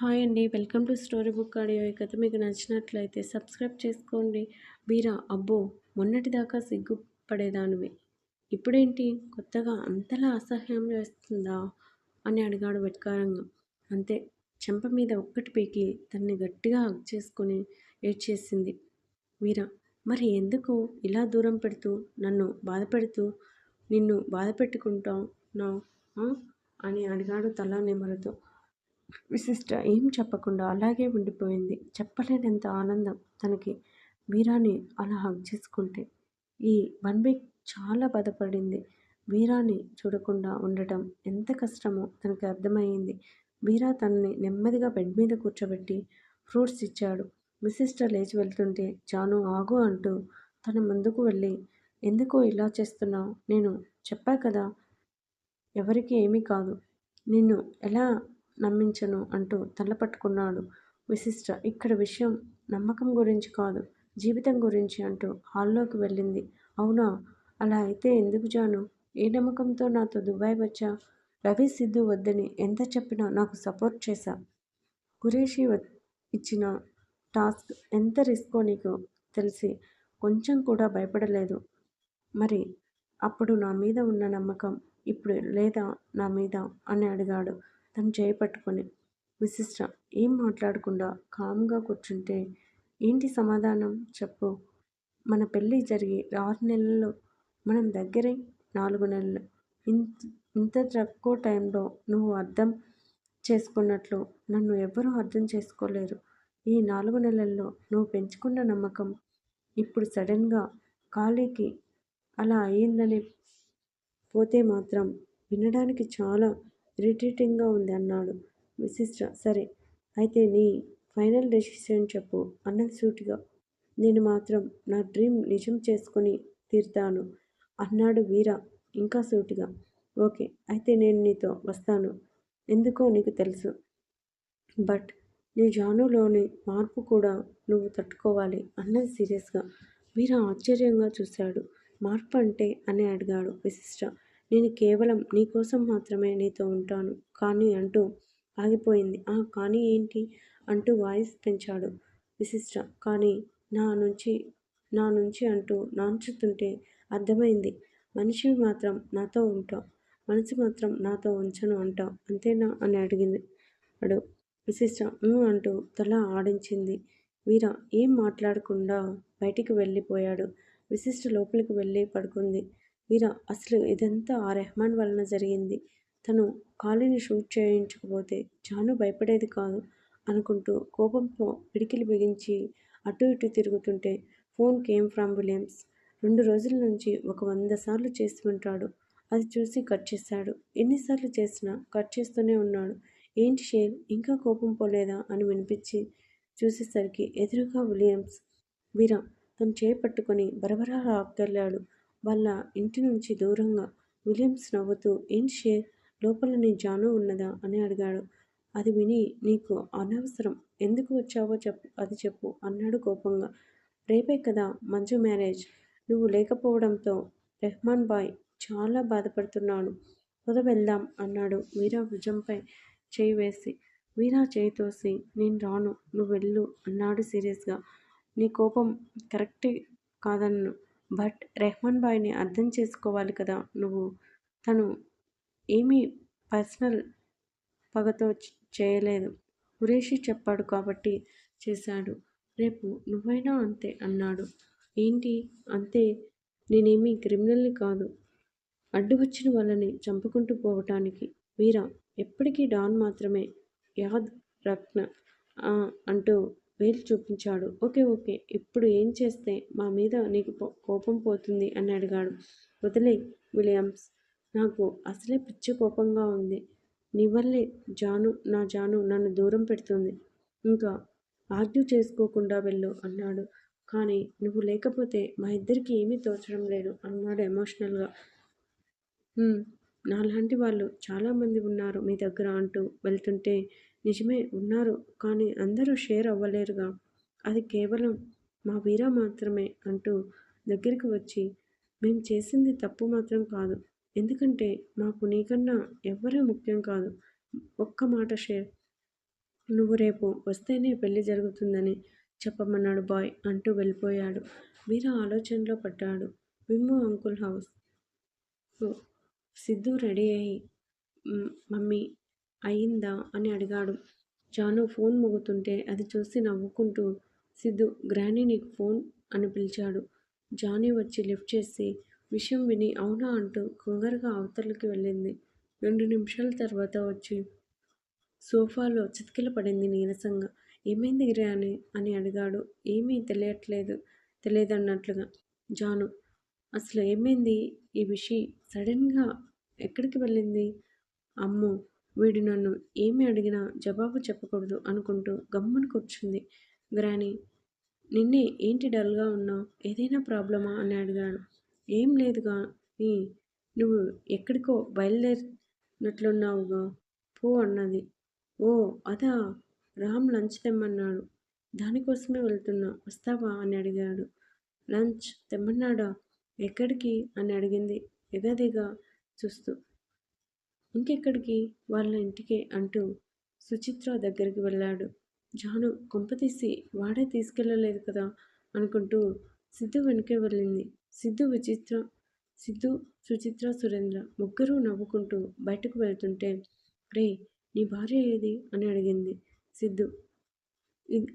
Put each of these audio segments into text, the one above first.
Hi అండి. Welcome to story book audio. ఈ కథ మీకు నచ్చినట్లయితే సబ్స్క్రైబ్ చేసుకోండి. బీరా అబ్బో మొన్నటిదాకా సిగ్గుపడేదానివి. ఇప్పుడేంటి? కొత్తగా అంతలా అసహ్యం వేస్తుందా? అని అడిగాడు వెట్కారంగా. అంతే చెంప మీద ఒక్కటి పీకి తన్ని గట్టిగా హగ్ చేసుకుని ఏడ్చేసింది. వీరా మరి ఎందుకు ఇలా దూరం పెడుతూ నన్ను బాధ పెడుతూ నిన్ను బాధ పెట్టుకుంటావు అని అడిగాడు తల నిమరుతూ. విశిష్ట ఏం చెప్పకుండా అలాగే ఉండిపోయింది. చెప్పలేనంత ఆనందం తనకి. వీరాని అలా హక్ చేసుకుంటే ఈ వన్ వీక్ చాలా బాధపడింది. వీరాని చూడకుండా ఉండటం ఎంత కష్టమో తనకి అర్థమయ్యింది. వీరా తనని నెమ్మదిగా బెడ్ మీద కూర్చోబెట్టి ఫ్రూట్స్ ఇచ్చాడు. మిసిస్టర్ లేచి వెళ్తుంటే జాను ఆగు అంటూ తన ముందుకు వెళ్ళి ఎందుకో ఇలా చేస్తున్నావు? నేను చెప్పా కదా ఎవరికి ఏమీ కాదు. నిన్ను ఎలా నమ్మించను అంటూ తలపట్టుకున్నాడు విశిష్ట. ఇక్కడ విషయం నమ్మకం గురించి కాదు జీవితం గురించి అంటూ హాల్లోకి వెళ్ళింది. అవునా? అలా అయితే ఎందుకు జాను? ఏ నమ్మకంతో నాతో దుబాయ్ వచ్చా? రవి సిద్ధు వద్దని ఎంత చెప్పినా నాకు సపోర్ట్ చేశా. కురేషి ఇచ్చిన టాస్క్ ఎంత రిస్కో నీకు తెలిసి కొంచెం కూడా భయపడలేదు. మరి అప్పుడు నా మీద ఉన్న నమ్మకం ఇప్పుడు లేదా నా మీద? అని అడిగాడు. తను చేయి పట్టుకొని విశిష్ట ఏం మాట్లాడకుండా కామ్గా కూర్చుంటే ఏంటి సమాధానం? చెప్పు. మన పెళ్ళి జరిగి ఆరు నెలల్లో మనం దగ్గరే నాలుగు నెలలు. ఇంత ఇంత తక్కువ టైంలో నువ్వు అర్థం చేసుకున్నట్లు నన్ను ఎవ్వరూ అర్థం చేసుకోలేరు. ఈ నాలుగు నెలల్లో నువ్వు పెంచుకున్న నమ్మకం ఇప్పుడు సడన్గా ఖాళీకి అలా అయ్యిందని పోతే మాత్రం వినడానికి చాలా ఇరిటేటింగ్గా ఉంది అన్నాడు విశిష్ట సరే అయితే నీ ఫైనల్ డెసిషన్ చెప్పు అన్నది సూటిగా. నేను మాత్రం నా డ్రీమ్ నిజం చేసుకొని తీరుతాను అన్నాడు వీర ఇంకా సూటిగా. ఓకే అయితే నేను నీతో వస్తాను. ఎందుకో నీకు తెలుసు. బట్ నీ జానులోని మార్పు కూడా నువ్వు తట్టుకోవాలి అన్నది సీరియస్గా వీర ఆశ్చర్యంగా చూశాడు. మార్పు అంటే అని అడిగాడు విశిష్ట నేను కేవలం నీకోసం మాత్రమే నీతో ఉంటాను. కానీ అంటూ ఆగిపోయింది. ఆ కానీ ఏంటి? అంటూ వాయిస్ పెంచాడు విశిష్ట. కానీ నా నుంచి నా నుంచి అంటూ నాంచుతుంటే అర్థమైంది. మనిషివి మాత్రం నాతో ఉంటావు మనసు మాత్రం నాతో ఉంచను అంటావు అంతేనా? అని అడిగింది అడు విశిష్ట. అంటూ తల ఆడించింది. వీర ఏం మాట్లాడకుండా బయటికి వెళ్ళిపోయాడు. విశిష్ట లోపలికి వెళ్ళి పడుకుంది. వీర అసలు ఇదంతా ఆ రెహమాన్ వలన జరిగింది. తను కాలిని షూట్ చేయించకపోతే జాను భయపడేది కాదు అనుకుంటూ కోపంతో పిడికిలు బిగించి అటు ఇటు తిరుగుతుంటే ఫోన్ కేమ్ ఫ్రమ్ విలియమ్స్. రెండు రోజుల నుంచి ఒక వంద సార్లు చేసి ఉంటాడు. అది చూసి కట్ చేశాడు ఎన్నిసార్లు చేసినా కట్ చేస్తూనే ఉన్నాడు. ఏంటి షేర్ ఇంకా కోపం పోలేదా? అని వినిపించి చూసేసరికి ఎదురుగా విలియమ్స్. వీర తను చేపట్టుకొని బరబరా లాక్కెళ్ళాడు వాళ్ళ ఇంటి నుంచి దూరంగా విలియమ్స్ నవ్వుతూ ఏం షేర్ లోపల నీ జాను ఉన్నదా? అని అడిగాడు. అది విని నీకు అనవసరం. ఎందుకు వచ్చావో చెప్పు అది చెప్పు అన్నాడు కోపంగా. రేపే కదా మంజు మ్యారేజ్. నువ్వు లేకపోవడంతో రెహమాన్ బాయ్ చాలా బాధపడుతున్నాడు. పొద వెళ్దాం అన్నాడు వీరా భుజంపై చేయి వేసి. వీరా చేయి తోసి నేను రాను. నువ్వు వెళ్ళు అన్నాడు సీరియస్గా. నీ కోపం కరెక్టే కాదన్ను. బట్ రెహమాన్ బాయ్ని అర్థం చేసుకోవాలి కదా. నువ్వు తను ఏమీ పర్సనల్ పగతో చేయలేదు. కురేషి చెప్పాడు కాబట్టి చేశాడు. రేపు నువ్వైనా అంతే అన్నాడు. ఏంటి? అంతే. నేనేమీ క్రిమినల్ని కాదు. అడ్డు వచ్చిన వాళ్ళని చంపుకుంటూ పోవటానికి. వీరా ఎప్పటికీ డాన్ మాత్రమే. యాద్ రత్న అంటూ వేలు చూపించాడు. ఓకే ఓకే ఇప్పుడు ఏం చేస్తే మా మీద నీకు కోపం పోతుంది? అని అడిగాడు. వదిలే విలియమ్స్ నాకు అసలే పిచ్చి కోపంగా ఉంది. నీ వల్లే జాను నా జాను నన్ను దూరం పెడుతుంది. ఇంకా ఆర్గ్యూ చేసుకోకుండా వెళ్ళు అన్నాడు. కానీ నువ్వు లేకపోతే మా ఇద్దరికి ఏమీ తోచడం లేదు అన్నాడు ఎమోషనల్గా. నాలాంటి వాళ్ళు చాలామంది ఉన్నారు మీ దగ్గర అంటూ వెళ్తుంటే నిజమే ఉన్నారు. కానీ అందరూ షేర్ అవ్వలేరుగా. అది కేవలం మా వీర మాత్రమే అంటూ దగ్గరికి వచ్చి మేము చేసింది తప్పు మాత్రం కాదు. ఎందుకంటే మాకు నీకన్నా ఎవ్వరూ ముఖ్యం కాదు. ఒక్క మాట షేర్. నువ్వు రేపు వస్తేనే పెళ్ళి జరుగుతుందని చెప్పమన్నాడు బాయ్ అంటూ వెళ్ళిపోయాడు. వీరా ఆలోచనలో పడ్డాడు. Vimmu uncle house. Siddhu ready అయ్యి మమ్మీ అయిందా అని అడిగాడు. జాను ఫోన్ మోగుతుంటే అది చూసి నవ్వుకుంటూ సిద్ధు గ్రాని నీకు ఫోన్ అని పిలిచాడు. జానీ వచ్చి లిఫ్ట్ చేసి విషయం విని అవునా అంటూ కంగారుగా అవతలకి వెళ్ళింది. రెండు నిమిషాల తర్వాత వచ్చి సోఫాలో చితికిల పడింది నీరసంగా. ఏమైంది గ్రాని అని అడిగాడు. ఏమీ తెలియట్లేదు తెలియదన్నట్లుగా. జాను అసలు ఏమైంది? ఈ విషయం సడన్గా ఎక్కడికి వెళ్ళింది? అమ్మో వీడు నన్ను ఏమి అడిగినా జవాబు చెప్పకూడదు అనుకుంటూ గమ్మున కూర్చుంది. గ్రాని నిన్నే ఏంటి డల్గా ఉన్నావు? ఏదైనా ప్రాబ్లమా? అని అడిగాడు. ఏం లేదుగా నీ నువ్వు ఎక్కడికో బయలుదేరినట్లున్నావుగా. పో అన్నది. ఓ అదా రామ్ లంచ్ తెమ్మన్నాడు. దానికోసమే వెళ్తున్నా. వస్తావా? అని అడిగాడు. లంచ్ తెమ్మన్నాడా? ఎక్కడికి? అని అడిగింది. ఎగదిగా చూస్తూ ఇంకెక్కడికి? వాళ్ళ ఇంటికే అంటూ సుచిత్ర దగ్గరికి వెళ్ళాడు. జాను కొంపతీసి వాడే తీసుకెళ్ళలేదు కదా? అనుకుంటూ సిద్ధు వెనుకే వెళ్ళింది. సిద్ధు విచిత్ర సిద్ధు సుచిత్ర సురేంద్ర ముగ్గురు నవ్వుకుంటూ బయటకు వెళ్తుంటే రే నీ భార్య ఏది? అని అడిగింది సిద్ధు.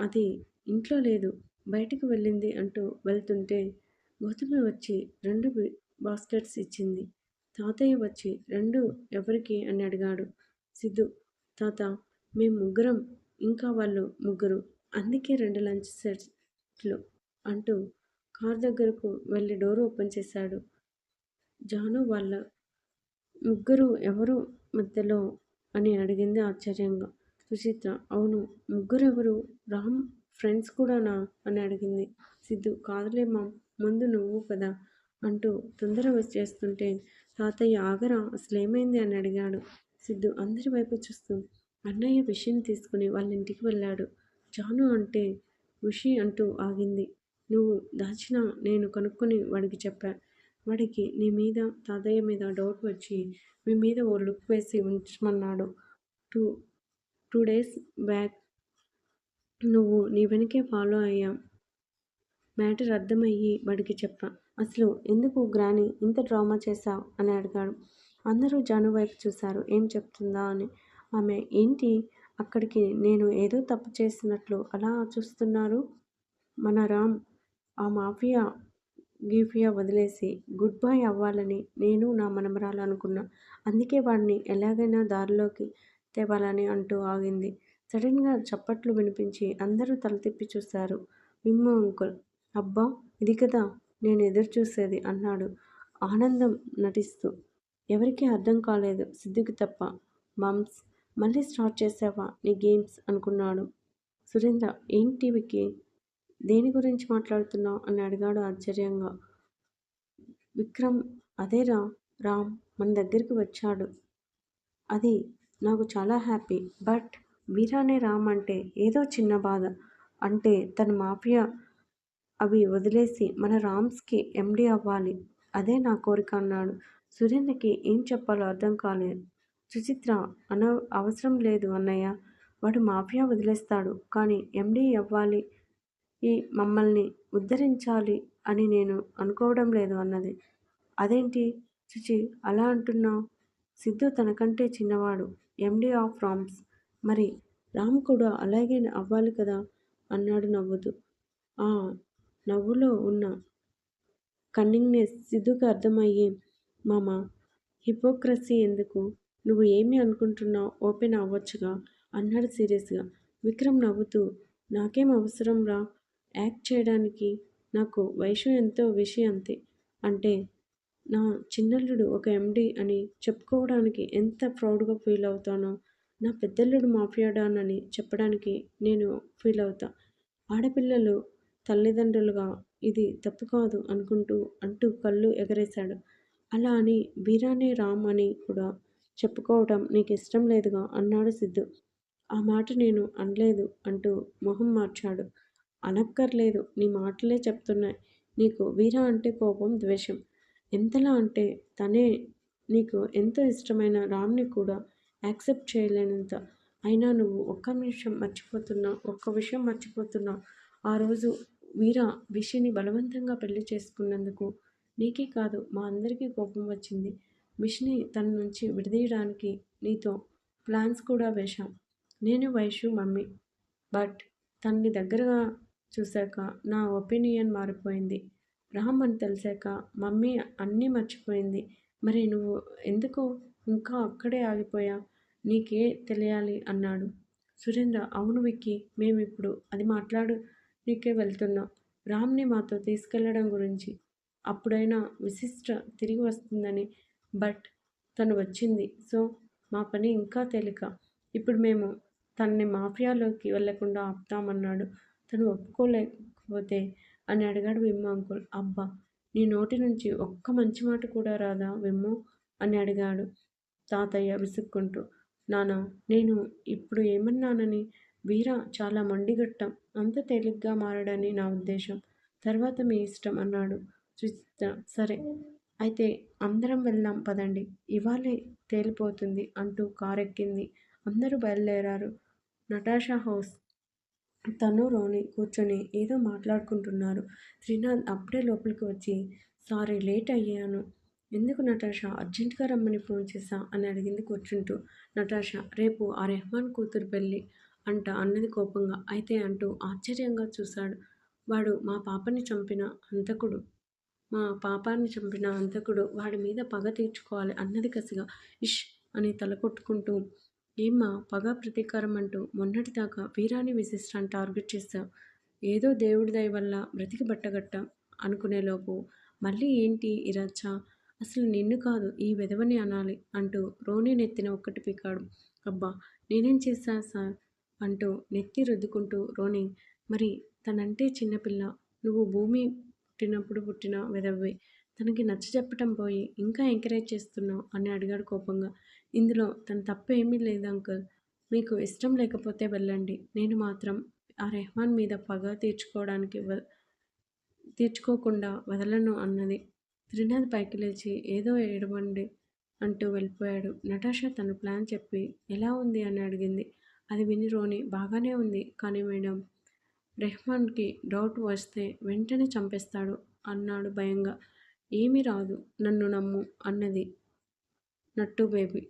అది ఇంట్లో లేదు బయటకు వెళ్ళింది అంటూ వెళ్తుంటే గౌతమి వచ్చి రెండు బాస్కెట్స్ ఇచ్చింది. తాతయ్య వచ్చి రెండు ఎవరికి అని అడిగాడు. సిద్ధు తాత మేము ముగ్గురం ఇంకా వాళ్ళు ముగ్గురు. అందుకే రెండు లంచ్ సెట్లు అంటూ కార్ దగ్గరకు వెళ్ళి డోర్ ఓపెన్ చేశాడు. జాను వాళ్ళ ముగ్గురు ఎవరు మధ్యలో అని అడిగింది ఆశ్చర్యంగా. సుచిత్ర అవును ముగ్గురెవరు రామ్ ఫ్రెండ్స్ కూడానా అని అడిగింది. సిద్ధు కాదులే మామ్ ముందు నువ్వు కదా? అంటూ తొందర వచ్చేస్తుంటే తాతయ్య ఆగరా అసలేమైంది? అని అడిగాడు. సిద్ధు అందరి వైపు చూస్తూ అన్నయ్య విషయం తీసుకుని వాళ్ళ ఇంటికి వెళ్ళాడు. జాను అంటే విషి అంటూ ఆగింది. నువ్వు దాచిన నేను కనుక్కొని వాడికి చెప్పా. వాడికి నీ మీద తాతయ్య మీద డౌట్ వచ్చి మీ మీద ఓ లుక్ వేసి ఉంచమన్నాడు. టూ టూ డేస్ బ్యాక్ నువ్వు నీ వెనకే ఫాలో అయ్యా. మ్యాటర్ అర్థమయ్యి వాడికి చెప్పా. అసలు ఎందుకు గ్రాని ఇంత డ్రామా చేశావు? అని అడిగాడు. అందరూ జాను వైపు చూశారు. ఏం చెప్తుందా అని. ఆమె ఏంటి? అక్కడికి నేను ఏదో తప్పు చేసినట్లు అలా చూస్తున్నారు? మన రామ్ ఆ మాఫియా గీఫియా వదిలేసి గుడ్ బై అవ్వాలని నేను నా మనమరాలు అనుకున్నా అందుకే వాడిని ఎలాగైనా దారిలోకి తేవాలని అంటూ ఆగింది. సడన్గా చప్పట్లు వినిపించి అందరూ తల తిప్పి చూశారు. విమ్ము అంకుల్ అబ్బా ఇది కదా నేను ఎదురు చూసేది అన్నాడు. ఆనందం నటిస్తూ. ఎవరికీ అర్థం కాలేదు. సిద్ధుకి తప్ప. మమ్స్ మళ్ళీ స్టార్ట్ చేసావా? నీ గేమ్స్ అనుకున్నాడు. సురేంద్ర ఏంటి వికి దేని గురించి మాట్లాడుతున్నావు? అని అడిగాడు ఆశ్చర్యంగా. విక్రమ్ అదేరా రామ్ మన దగ్గరికి వచ్చాడు. అది నాకు చాలా హ్యాపీ. బట్ వీరానే రామ్ అంటే ఏదో చిన్న బాధ. అంటే తన మాఫియా అవి వదిలేసి మన రామ్స్కి ఎండి అవ్వాలి. అదే నా కోరిక అన్నాడు. సురేంద్రకి ఏం చెప్పాలో అర్థం కాలేదు. సుచిత్ర అన అవసరం లేదు అన్నయ్య. వాడు మాఫియా వదిలేస్తాడు. కానీ ఎండి అవ్వాలి. ఈ మమ్మల్ని ఉద్ధరించాలి అని నేను అనుకోవడం లేదు అన్నది. అదేంటి? సుచి అలా అంటున్నావు? సిద్ధు తనకంటే చిన్నవాడు. MD of Rams. మరి రామ్ కూడా అలాగే అవ్వాలి కదా? అన్నాడు నవ్వుతూ. నవ్వులో ఉన్న కన్నింగ్నెస్ సిద్ధుకు అర్థమయ్యి మామ హిపోక్రసీ ఎందుకు? నువ్వు ఏమి అనుకుంటున్నావు? ఓపెన్ అవ్వచ్చుగా? అన్నాడు సీరియస్గా. విక్రమ్ నవ్వుతూ నాకేం అవసరం రా? యాక్ట్ చేయడానికి నాకు వయసు ఎంతో విషయం అంతే. అంటే నా చిన్నల్లుడు ఒక ఎండి అని చెప్పుకోవడానికి ఎంత ప్రౌడ్గా ఫీల్ అవుతానో నా పెద్దల్లుడు మాఫియాడానని చెప్పడానికి నేను ఫీల్ అవుతా. ఆడపిల్లలు తల్లిదండ్రులుగా ఇది తప్పు కాదు అనుకుంటూ అంటూ కళ్ళు ఎగరేశాడు. అలా అని వీరానే రామ్ అని కూడా చెప్పుకోవటం నీకు ఇష్టం లేదుగా అన్నాడు సిద్ధు. ఆ మాట నేను అనలేదు అంటూ మొహం మార్చాడు. అనక్కర్లేదు నీ మాటలే చెప్తున్నాయి. నీకు వీరా అంటే కోపం ద్వేషం. ఎంతలా అంటే తనే నీకు ఎంతో ఇష్టమైన రామ్ని కూడా యాక్సెప్ట్ చేయలేనంత. అయినా నువ్వు ఒక్క నిమిషం మర్చిపోతున్నా ఒక్క విషయం మర్చిపోతున్నా ఆ రోజు వీరా విషిని బలవంతంగా పెళ్ళి చేసుకున్నందుకు నీకే కాదు మా అందరికీ కోపం వచ్చింది. విష్ని తన నుంచి విడదీయడానికి నీతో ప్లాన్స్ కూడా వేశాం. నేను వైషు మమ్మీ. బట్ తనని దగ్గరగా చూశాక నా ఒపీనియన్ మారిపోయింది. రామ్ అని తెలిసాక మమ్మీ అన్నీ మర్చిపోయింది. మరి నువ్వు ఎందుకు ఇంకా అక్కడే ఆగిపోయా? నీకే తెలియాలి అన్నాడు. సురేంద్ర అవును విక్కి మేమిప్పుడు అది మాట్లాడు నీకే వెళ్తున్నాం రామ్ని మాతో తీసుకెళ్ళడం గురించి అప్పుడైనా విశిష్ట తిరిగి వస్తుందని బట్ తను వచ్చింది. సో మా పని ఇంకా తేలిక. ఇప్పుడు మేము తనని మాఫియాలోకి వెళ్ళకుండా ఆపుతామన్నాడు. తను ఒప్పుకోలేకపోతే అని అడిగాడు విమ్మ అంకుల్. అబ్బా నీ నోటి నుంచి ఒక్క మంచి మాట కూడా రాదా విమ్ము? అని అడిగాడు తాతయ్య విసుక్కుంటూ. నాన్న నేను ఇప్పుడు ఏమన్నానని వీర చాలా మండిగట్టం. అంత తేలిగ్గా మారడని నా ఉద్దేశం. తర్వాత మీ ఇష్టం అన్నాడు సుచిత్ర. సరే అయితే అందరం వెళ్దాం పదండి. ఇవాళే తేలిపోతుంది అంటూ కారెక్కింది. అందరూ బయలుదేరారు. Natasha house. తను రోని కూర్చొని ఏదో మాట్లాడుకుంటున్నారు. శ్రీనాథ్ అప్పుడే లోపలికి వచ్చి సారీ లేట్ అయ్యాను. ఎందుకు నటాషా? అర్జెంటుగా రమ్మని ఫోన్ చేశా? అని అడిగింది కూర్చుంటూ. నటాషా రేపు ఆ రెహమాన్ కూతురు పెళ్ళి. అంట అన్నది కోపంగా. అయితే అంటూ ఆశ్చర్యంగా చూశాడు. వాడు మా పాపని చంపిన హంతకుడు. మా పాపాన్ని చంపిన హంతకుడు వాడి మీద పగ తీర్చుకోవాలి అన్నది కసిగా. ఇష్ అని తల కొట్టుకుంటూ ఏమ్మా పగ ప్రతీకారం అంటూ మొన్నటిదాకా వీరాని విశిష్టాన్ని టార్గెట్ చేశావు. ఏదో దేవుడి దయ వల్ల బ్రతికి బట్టగట్టాం అనుకునేలోపు మళ్ళీ ఏంటి ఈ రచ్చ? అసలు నిన్ను కాదు ఈ విధవని అనాలి అంటూ రోని నెత్తిన ఒక్కటి పీకాడు. అబ్బా నేనేం చేశా సార్? అంటూ నెత్తి రుద్దుకుంటూ రోని మరి తనంటే చిన్నపిల్ల నువ్వు భూమి పుట్టినప్పుడు పుట్టిన విధవే. తనకి నచ్చ చెప్పటం పోయి ఇంకా ఎంకరేజ్ చేస్తున్నావు? అని అడిగాడు కోపంగా. ఇందులో తన తప్పు ఏమీ లేదు అంకుల్. మీకు ఇష్టం లేకపోతే వెళ్ళండి. నేను మాత్రం ఆ రెహమాన్ మీద పగ తీర్చుకోవడానికి తీర్చుకోకుండా వదలను అన్నది. త్రినాథ్ పైకి లేచి ఏదో ఏడవండి అంటూ వెళ్ళిపోయాడు. నటాషా తన ప్లాన్ చెప్పి ఎలా ఉంది? అని అడిగింది. అది విని రోని బాగానే ఉంది. కానీ మేడం రెహమాన్కి డౌట్ వస్తే వెంటనే చంపేస్తాడు అన్నాడు భయంగా. ఏమీ రాదు నన్ను నమ్ము అన్నది నట్టు బేబీ.